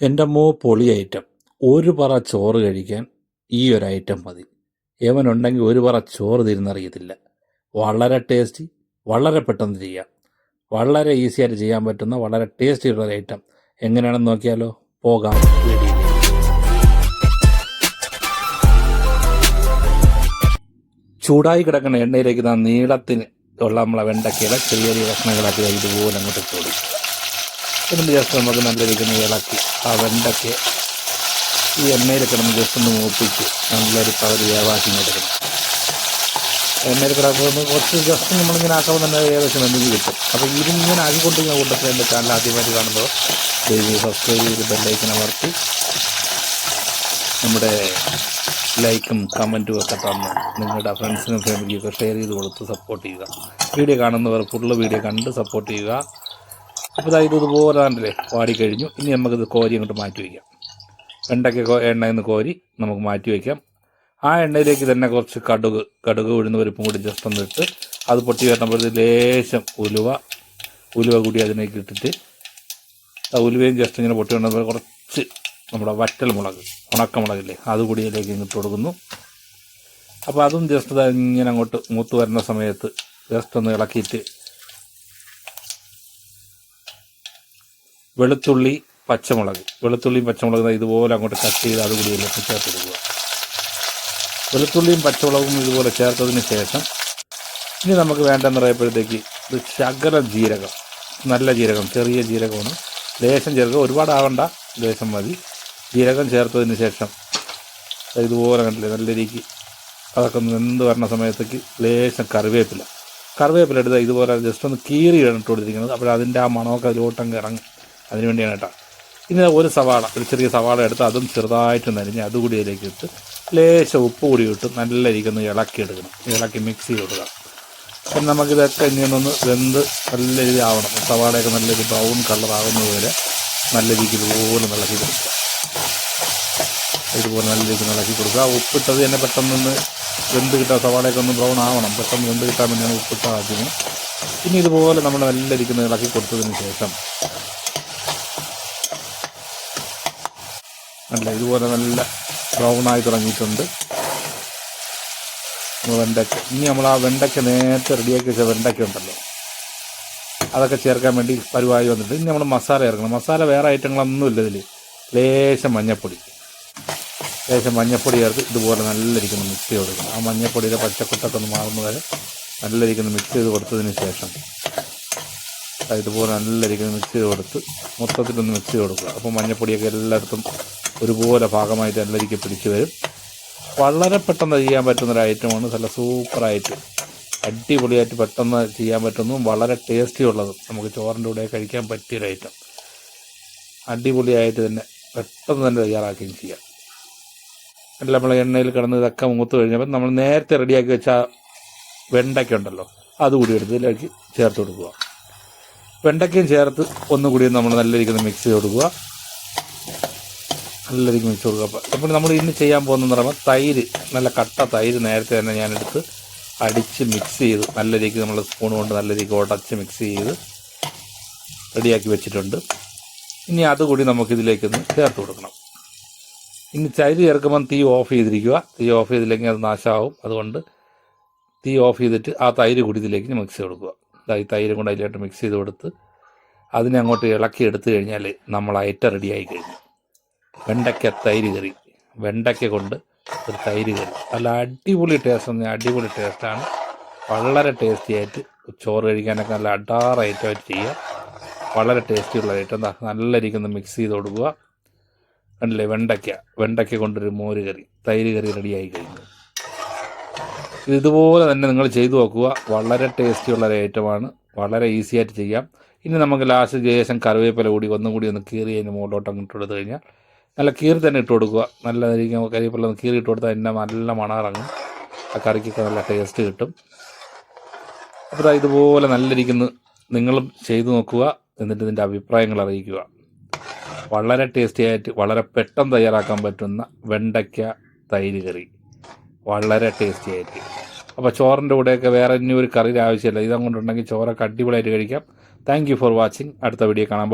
എന്റെ മോ പൊളി ഐറ്റം. ഒരു പറ ചോറ് കഴിക്കാൻ ഈ ഒരു ഐറ്റം മതി. എവനുണ്ടെങ്കിൽ ഒരു പറ ചോറ് തിരുന്നറിയത്തില്ല വളരെ ടേസ്റ്റി വളരെ പെട്ടെന്ന് ചെയ്യാം. വളരെ ഈസി ആയിട്ട് ചെയ്യാൻ പറ്റുന്ന വളരെ ടേസ്റ്റി ഉള്ള ഒരു ഐറ്റം. എങ്ങനെയാണെന്ന് നോക്കിയാലോ? പോകാം ചൂടായി കിടക്കുന്ന എണ്ണയിലേക്ക് നാം നീളത്തിന് ഉള്ള നമ്മളെ വെണ്ടക്കയില ചെറിയ ചെറിയ കഷ്ണങ്ങളാക്കി ഇതുപോലെ അങ്ങോട്ട് കൊടുക്കും എന്നിട്ട് ജസ്റ്റ് നമുക്ക് നല്ല രീതിയിൽ ഇളക്കി ആ വെണ്ടയ്ക്ക് ഈ എണ്ണയിൽ കിടന്ന് ജസ്റ്റ് ഒന്ന് മൂപ്പിച്ച് നല്ലൊരു പകുതി വേവാക്കി എടുക്കണം എണ്ണയിൽ കിടക്കുമ്പോൾ കുറച്ച് ജസ്റ്റ് നമ്മളിങ്ങനെ ആക്കുമ്പോൾ തന്നെ ഏകദേശം എന്തെങ്കിലും കിട്ടും. അപ്പോൾ ഇതിങ്ങനെ ആക്കിക്കൊണ്ടിരിക്കുന്ന കൂട്ടത്തിൽ എന്റെ ചാനൽ ആദ്യമായിട്ട് കാണുമ്പോൾ ഡെയിലി സബ്സ്ക്രൈബ് ചെയ്ത് ബെല്ലൈക്കൻ അമർത്തി നമ്മുടെ ലൈക്കും കമന്റും ഒക്കെ തന്ന് നിങ്ങളുടെ ഫ്രണ്ട്സിനും ഫാമിലിയൊക്കെ ഷെയർ ചെയ്ത് കൊടുത്ത് സപ്പോർട്ട് ചെയ്യുക. വീഡിയോ കാണുന്നവർ ഫുള്ള് വീഡിയോ കണ്ട് സപ്പോർട്ട് ചെയ്യുക. അപ്പോൾ ഇതാ ഇത് ഇതുപോലെ ആണല്ലേ വാടിക്കഴിഞ്ഞു ഇനി നമുക്കിത് കോരി അങ്ങോട്ട് മാറ്റി വയ്ക്കാം. വെണ്ടയ്ക്ക എണ്ണ നിന്ന് കോരി നമുക്ക് മാറ്റി വയ്ക്കാം. ആ എണ്ണയിലേക്ക് തന്നെ കുറച്ച് കടുക് കടുക് ഉഴുന്ന പരിപ്പും കൂടി ജസ്റ്റ് ഒന്ന് ഇട്ട് അത് പൊട്ടി വരുമ്പോഴത്തേക്ക് ലേശം ഉലുവ ഉലുവ കൂടി അതിനേക്ക് ഇട്ടിട്ട് ആ ഉലുവയും ജസ്റ്റ് ഇങ്ങനെ പൊട്ടി വരുന്നപ്പോൾ കുറച്ച് നമ്മുടെ വറ്റൽ മുളക് ഉണക്കമുളകില്ലേ അത് കൂടി ഇതിലേക്ക് ഇങ്ങോട്ട് കൊടുക്കുന്നു. അപ്പോൾ അതും ജസ്റ്റ് ഇങ്ങനെ അങ്ങോട്ട് മൂത്ത് വരുന്ന സമയത്ത് ജസ്റ്റ് ഒന്ന് ഇളക്കിയിട്ട് വെളുത്തുള്ളി പച്ചമുളക്. വെളുത്തുള്ളിയും പച്ചമുളകും ഇതുപോലെ അങ്ങോട്ട് കട്ട് ചെയ്ത് അത് കൂടി ഇതിലേക്ക് ചേർത്ത് വെളുത്തുള്ളിയും പച്ചമുളകും ഇതുപോലെ ചേർത്തതിന് ശേഷം ഇനി നമുക്ക് വേണ്ടെന്ന് പറയുമ്പോഴത്തേക്ക് ഇത് ശകല ജീരകം. നല്ല ജീരകം ചെറിയ ജീരകമാണ്. ലേശം ചേർക്കുക. ഒരുപാടാവണ്ട ലേശം മതി. ജീരകം ചേർത്തതിന് ശേഷം ഇതുപോലെ കണ്ടില്ലേ നല്ല രീതിക്ക് അതൊക്കെ ഒന്ന് വരണ സമയത്തേക്ക് ലേശം കറിവേപ്പില. കറിവേപ്പില എടുത്താൽ ഇതുപോലെ ജസ്റ്റ് ഒന്ന് കീറി ഇട്ട് കൊടുത്തിരിക്കുന്നത് അപ്പോൾ അതിന്റെ ആ മണമൊക്കെ അതിലോട്ടങ്ങ് ഇറങ്ങും. അതിന് വേണ്ടിയാണ് കേട്ടോ. ഇനി ഒരു സവാള ഒരു ചെറിയ സവാള എടുത്ത് അതും ചെറുതായിട്ട് നരിഞ്ഞ് അതുകൂടി അതിലേക്ക് ഇട്ട് ലേശം ഉപ്പ് കൂടി ഇട്ട് നല്ല രീതിക്കൊന്ന് ഇളക്കി എടുക്കണം ഇളക്കി മിക്സ് ചെയ്ത് കൊടുക്കുക. അപ്പം നമുക്കിതൊക്കെ ഇനി ഒന്ന് വെന്ത് നല്ല രീതി ആവണം. സവാളയൊക്കെ നല്ല രീതി ബ്രൗൺ കളർ ആകുന്നതുവരെ നല്ല രീതിക്ക് ഇതുപോലെ ഇളക്കി കൊടുക്കുക. ഇതുപോലെ നല്ല രീതിക്ക് ഇളക്കി കൊടുക്കുക. ഉപ്പിട്ടത് തന്നെ പെട്ടെന്നൊന്ന് വെന്ത് കിട്ടാൻ സവാളയൊക്കെ ഒന്ന് ബ്രൗൺ ആവണം. പെട്ടെന്ന് വെന്ത് കിട്ടാൻ വേണ്ടിയാണ് ഉപ്പിട്ട ആദ്യം. ഇനി ഇതുപോലെ നമ്മൾ നല്ല രീതിക്ക് ഇളക്കി കൊടുത്തതിന് ശേഷം അല്ല ഇതുപോലെ നല്ല ബ്രൗൺ ആയി തുടങ്ങിയിട്ടുണ്ട്. വെണ്ടയ്ക്ക. ഇനി നമ്മൾ ആ വെണ്ടയ്ക്ക നേരത്തെ റെഡിയാക്കി വെച്ച വെണ്ടയ്ക്ക ഉണ്ടല്ലോ. അതൊക്കെ ചേർക്കാൻ വേണ്ടി പരുവായി വന്നിട്ട് ഇനി നമ്മൾ മസാല ചേർക്കണം. മസാല വേറെ ഐറ്റങ്ങളൊന്നും ഇല്ല ഇതിൽ ലേശം മഞ്ഞപ്പൊടി. ലേശം മഞ്ഞപ്പൊടി ചേർത്ത് ഇതുപോലെ നല്ല രീതിക്കുന്ന മിക്സ് ചെയ്ത് കൊടുക്കണം. ആ മഞ്ഞപ്പൊടിയുടെ പച്ചക്കുത്തൊക്കെ ഒന്ന് മാറുന്ന വരെ നല്ല രീതിക്കുന്ന മിക്സ് ചെയ്ത് കൊടുത്തതിന് ശേഷം ഇതുപോലെ നല്ല രീതിക്കുന്ന മിക്സ് ചെയ്ത് കൊടുത്ത് മൊത്തത്തിലൊന്ന് മിക്സ് ചെയ്ത് കൊടുക്കുക. അപ്പോൾ മഞ്ഞപ്പൊടിയൊക്കെ എല്ലായിടത്തും ഒരുപോലെ ഭാഗമായിട്ട് നല്ല പിടിച്ചു വരും. വളരെ പെട്ടെന്ന് ചെയ്യാൻ പറ്റുന്ന ഒരു ഐറ്റമാണ് നല്ല സൂപ്പറായിട്ട് അടിപൊളിയായിട്ട് പെട്ടെന്ന് ചെയ്യാൻ പറ്റുന്നതും വളരെ ടേസ്റ്റി ഉള്ളതും നമുക്ക് ചോറിന്റെ കൂടെ കഴിക്കാൻ പറ്റിയൊരു ഐറ്റം അടിപൊളിയായിട്ട് തന്നെ പെട്ടെന്ന് തന്നെ തയ്യാറാക്കുകയും ചെയ്യാം. അല്ല നമ്മൾ എണ്ണയിൽ കിടന്ന് ഇതൊക്കെ മൂത്ത് കഴിഞ്ഞപ്പോൾ നമ്മൾ നേരത്തെ റെഡിയാക്കി വെച്ച വെണ്ടയ്ക്ക ഉണ്ടല്ലോ അതുകൂടി എടുത്ത് ഇതിലേക്ക് ചേർത്ത് കൊടുക്കുക. വെണ്ടയ്ക്കയും ചേർത്ത് ഒന്നുകൂടി നമ്മൾ നല്ല രീതിയിൽ മിക്സ് ചെയ്ത് കൊടുക്കുക. നല്ല രീതിക്ക് മിക്സ് കൊടുക്കുക അപ്പോൾ അപ്പോൾ നമ്മൾ ഇന്ന് ചെയ്യാൻ പോകുന്നതെന്ന് പറയുമ്പോൾ തൈര് നല്ല കട്ട തൈര് നേരത്തെ തന്നെ ഞാനെടുത്ത് അടിച്ച് മിക്സ് ചെയ്ത് നല്ല രീതിക്ക് നമ്മൾ സ്പൂൺ കൊണ്ട് നല്ല രീതിക്ക് ഉടച്ച് മിക്സ് ചെയ്ത് റെഡിയാക്കി വെച്ചിട്ടുണ്ട്. ഇനി അതുകൂടി നമുക്കിതിലേക്കൊന്ന് ചേർത്ത് കൊടുക്കണം. ഇനി തൈര് ചേർക്കുമ്പം തീ ഓഫ് ചെയ്തിരിക്കുക. തീ ഓഫ് ചെയ്തില്ലെങ്കിൽ അത് നാശമാവും. അതുകൊണ്ട് തീ ഓഫ് ചെയ്തിട്ട് ആ തൈര് കൂടി ഇതിലേക്ക് മിക്സ് ചെയ്ത് കൊടുക്കുക. ഈ തൈരും കൊണ്ട് അതിലോട്ട് മിക്സ് ചെയ്ത് കൊടുത്ത് അതിനെ അങ്ങോട്ട് ഇളക്കി എടുത്തു കഴിഞ്ഞാൽ നമ്മൾ ഐറ്റം റെഡിയായി കഴിഞ്ഞു. വെണ്ടയ്ക്ക തൈര് കറി. വെണ്ടയ്ക്ക കൊണ്ട് ഒരു തൈര് കറി. നല്ല അടിപൊളി ടേസ്റ്റ് എന്ന് അടിപൊളി ടേസ്റ്റാണ് വളരെ ടേസ്റ്റി ആയിട്ട് ചോറ് കഴിക്കാനൊക്കെ നല്ല അടാറ് ഐറ്റമായിട്ട് ചെയ്യുക. വളരെ ടേസ്റ്റി ഉള്ള ഐറ്റം നല്ല രീതിക്കൊന്ന് മിക്സ് ചെയ്ത് കൊടുക്കുക. കണ്ടില്ലേ? വെണ്ടയ്ക്ക. വെണ്ടയ്ക്ക കൊണ്ടൊരു മോര് കറി. തൈര് കറി റെഡിയായി കഴിഞ്ഞു. ഇതുപോലെ തന്നെ നിങ്ങൾ ചെയ്തു നോക്കുക. വളരെ ടേസ്റ്റി ഉള്ള ഒരു ഐറ്റമാണ് വളരെ ഈസി ആയിട്ട് ചെയ്യാം. ഇനി നമുക്ക് ലാസ്റ്റ് ശേഷം കറിവേപ്പില കൂടി ഒന്നും കൂടി ഒന്ന് കീറി അതിന് മുകളിലോട്ട് അങ്ങോട്ട് എടുത്തു കഴിഞ്ഞാൽ നല്ല കീറി തന്നെ ഇട്ട് കൊടുക്കുക. നല്ല കരിവേപ്പില ഒന്ന് കീറി ഇട്ട് കൊടുത്താൽ എന്നെ നല്ല മണം ഇറങ്ങും ആ കറിക്കൊക്കെ നല്ല ടേസ്റ്റ് കിട്ടും. അപ്പോൾ ഇതുപോലെ നല്ല രീതിക്ക് നിങ്ങളും ചെയ്തു നോക്കുക. എന്നിട്ട് ഇതിന്റെ അഭിപ്രായങ്ങൾ അറിയിക്കുക. വളരെ ടേസ്റ്റി ആയിട്ട് വളരെ പെട്ടെന്ന് തയ്യാറാക്കാൻ പറ്റുന്ന വെണ്ടയ്ക്ക തൈര് കറി. വളരെ ടേസ്റ്റി ആയിട്ട്. അപ്പോൾ ചോറിന്റെ കൂടെയൊക്കെ വേറെ ഇനി ഒരു കറിയുടെ ആവശ്യമില്ല. ഇതങ്ങോട്ടുണ്ടെങ്കിൽ ചോറൊക്കെ അടിപൊളിയായിട്ട് കഴിക്കാം. താങ്ക് ഫോർ വാച്ചിങ് അടുത്ത വീഡിയോ കാണാം.